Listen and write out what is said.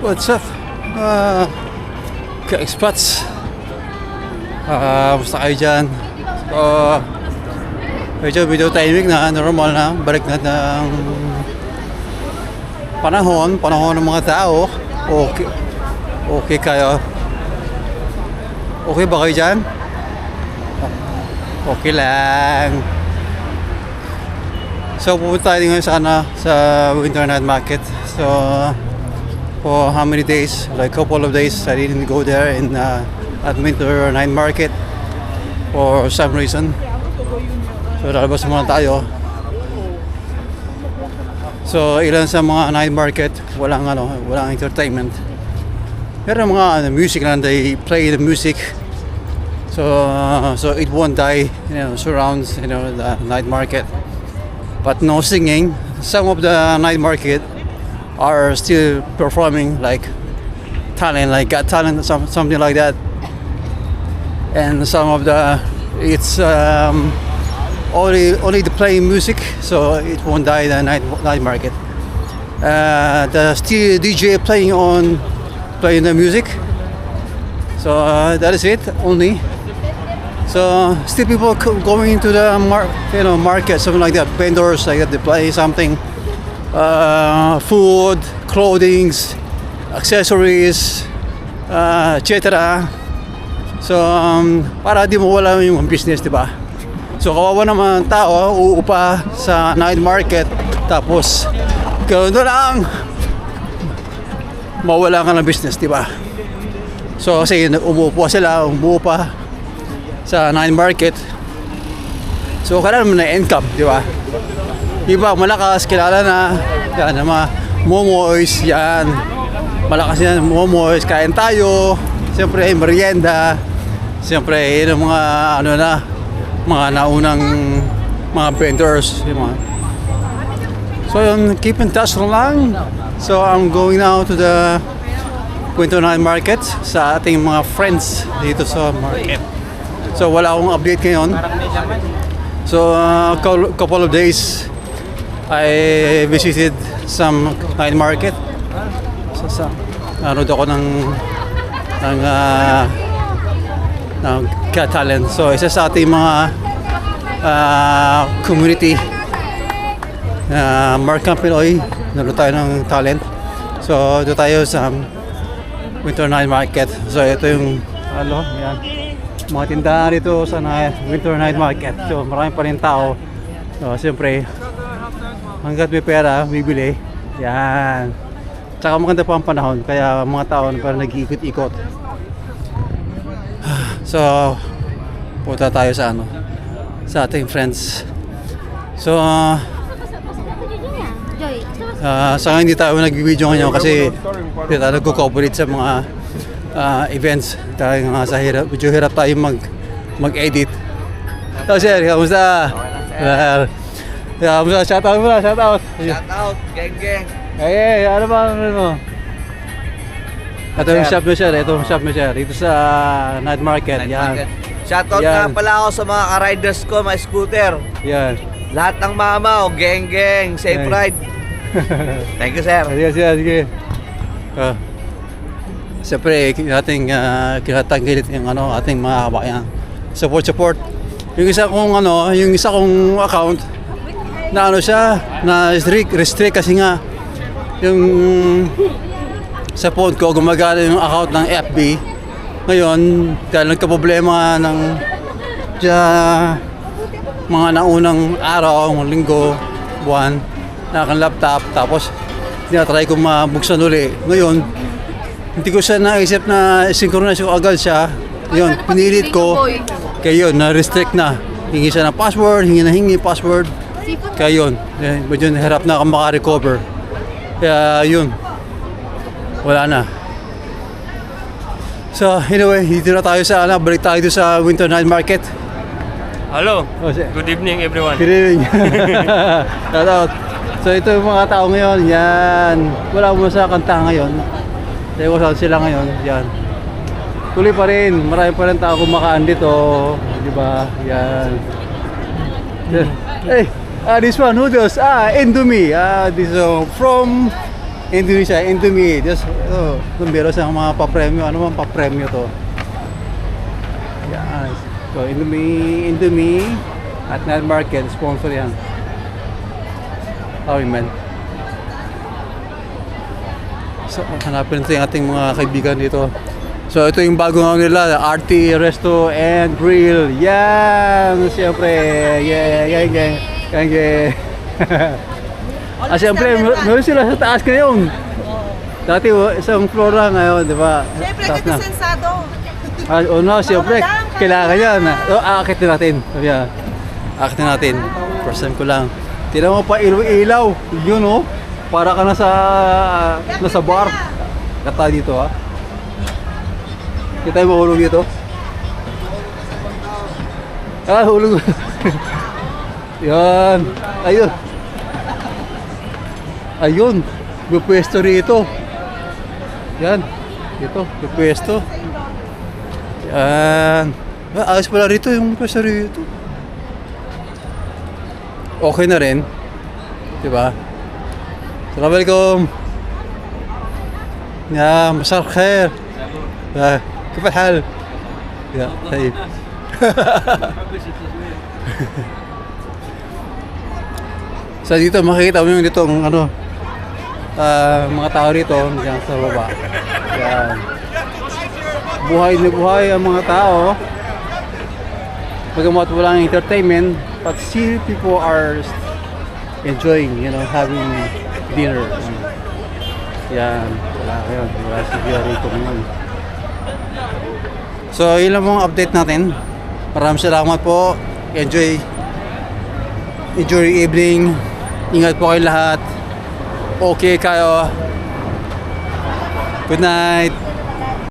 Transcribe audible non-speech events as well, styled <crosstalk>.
What's up? Uh, ka-expats. Ah, musta kayo dyan? So, medyo medyo timing na, normal na, balik na ng panahon, panahon ng mga tao. Okay, okay kayo. Okay ba kayo dyan? Okay lang. So, pupunta tayo ngayon sa, ano, sa Winter Night Market. So, for how many days? Like couple of days, I didn't go there in uh, at Winter Night Market for some reason. So, lalabas muna tayo. So, ilan sa mga night market, walang ano, walang entertainment. Pero mga ano, music lang, they play the music. So, uh, so it won't die, you know, surrounds, you know, the night market. But no singing. Some of the night market are still performing like talent, like got talent, some, something like that. And some of the, it's um, only only the playing music, so it won't die the night night market. Uh, the still DJ playing on playing the music. So uh, that is it only. So still people going into the mar- you know market something like that vendors like that they play something uh, food clothings accessories uh, etc. So um, para di mawala yung business di ba? So kawawa naman ang tao uupa sa night market tapos ganoon na lang mawala ka ng business di ba? So kasi umuupo sila, umuupa sa night market. So kailangan mo na income, di ba? Iba malakas, kilala na. Yan, ang mga momoys, yan. Malakas yan, momoys, kain tayo. Siyempre, merienda. Siyempre, yun ang mga, ano na, mga naunang mga vendors. Yung mga. So yun, keep in touch lang. So I'm going now to the Quinto Night Market sa ating mga friends dito sa market. So wala akong update ngayon. So uh, cou- couple of days I visited some night market. So, sa ano ako ng ng uh, ng cat talent. So isa sa ating mga uh, community uh, Mark Campiloy, naluto tayo ng talent. So doon tayo sa Winter Night Market. So ito yung ano, yan mga tindahan dito sa Winter Night Market. So marami pa rin tao. So siyempre, hanggat may pera, bibili. Yan. Tsaka maganda pa ang panahon, kaya mga tao na parang nag-iikot-ikot. <sighs> So, punta tayo sa ano, sa ating friends. So, uh, Ah, sa ngayon hindi tayo nag-video ngayon kasi hindi tayo nagko-cooperate sa mga ah, events. Tayo nga sa hirap, medyo hirap tayo mag, mag-edit. So, sir, kamusta? Sir. Yeah, kamusta? Shout out muna, shout out. Shout out, geng geng. Eh, eh, ano ba ano mo? Ito yung shop mo, sir. Ito yung shop mo, sir. Dito sa night market. Yan. Shout out nga pala ako sa mga ka-riders ko, mga scooter. Yan. Lahat ng mama, oh, geng geng, safe Yan. ride. <laughs> Thank you, sir. Sige, sige, sige. Uh, Siyempre, ating uh, kinatanggilit yung ano, ating mga kabayan. Support, support. Yung isa kong ano, yung isa kong account, na ano siya, na restrict, restrict kasi nga, yung sa phone ko, gumagana yung account ng FB. Ngayon, dahil nagka-problema ng sa mga naunang araw, linggo, buwan, na aking laptop, tapos tinatry ko mabuksan uli. Ngayon, hindi ko siya naisip na synchronize ko agad siya. Yun, pinilit ko. Kaya yun, na-restrict na. Hingi siya ng password, hingi na hingi password. Kaya yun, eh, medyo nahirap na ako makarecover. Kaya yun, wala na. So, anyway, dito na tayo sa, ano, balik tayo sa Winter Night Market. Hello. Oh, si- Good evening everyone. Kiriling. <laughs> Shout out. So ito yung mga tao ngayon, yan. Wala mo sa kanta ngayon. Tayo ko saan sila ngayon, yan. Tuloy pa rin, marami pa rin tao kumakaan dito. Di ba? Yan. Hey, ah, this one, noodles. Ah, Indomie. Ah, this is uh, from Indonesia, Indomie. Just, oh, meron sa mga papremyo, ano man papremyo to. Yan. So, Indomie, Indomie at Night Market, sponsor yan. Sorry, man. So, hanapin natin yung ating mga kaibigan dito. So, ito yung bagong ano nila, RT Resto and Grill. Yan! Siyempre, yeah, yeah, yeah, yeah, yeah. <laughs> ah, siyempre, mer- meron sila sa taas ngayon. Dati, oh, isang floor lang ngayon, di ba? Siyempre, na. sensado. Ah, oh no, siyempre, kailangan yan. Oh, aakitin natin. Sabi niya, aakitin natin. First time ko lang. Tinan mo pa ilaw-ilaw. Yun oh. Para ka nasa, nasa bar. Kata dito ha. Kita mo hulog dito. Ah, hulog. <laughs> Yan. Ayun. Ayun. May pwesto rito. Yan. Dito. May pwesto. Yan. Ah, ayos pala rito yung pwesto rito. Okay na rin. Diba? Assalamualaikum. يا مساء الخير يا كيف الحال؟ يا طيب So dito makikita mo yung dito ang ano ah, mga tao rito diyan sa baba. Yan. Buhay na buhay ang mga tao. Bagamat walang entertainment, but still people are enjoying, you know, having dinner. Yan, wala yun. Wala si Via rito ngayon. So, yun lang mga update natin. Maraming salamat po. Enjoy. Enjoy your evening. Ingat po kayo lahat. Okay kayo. Good night.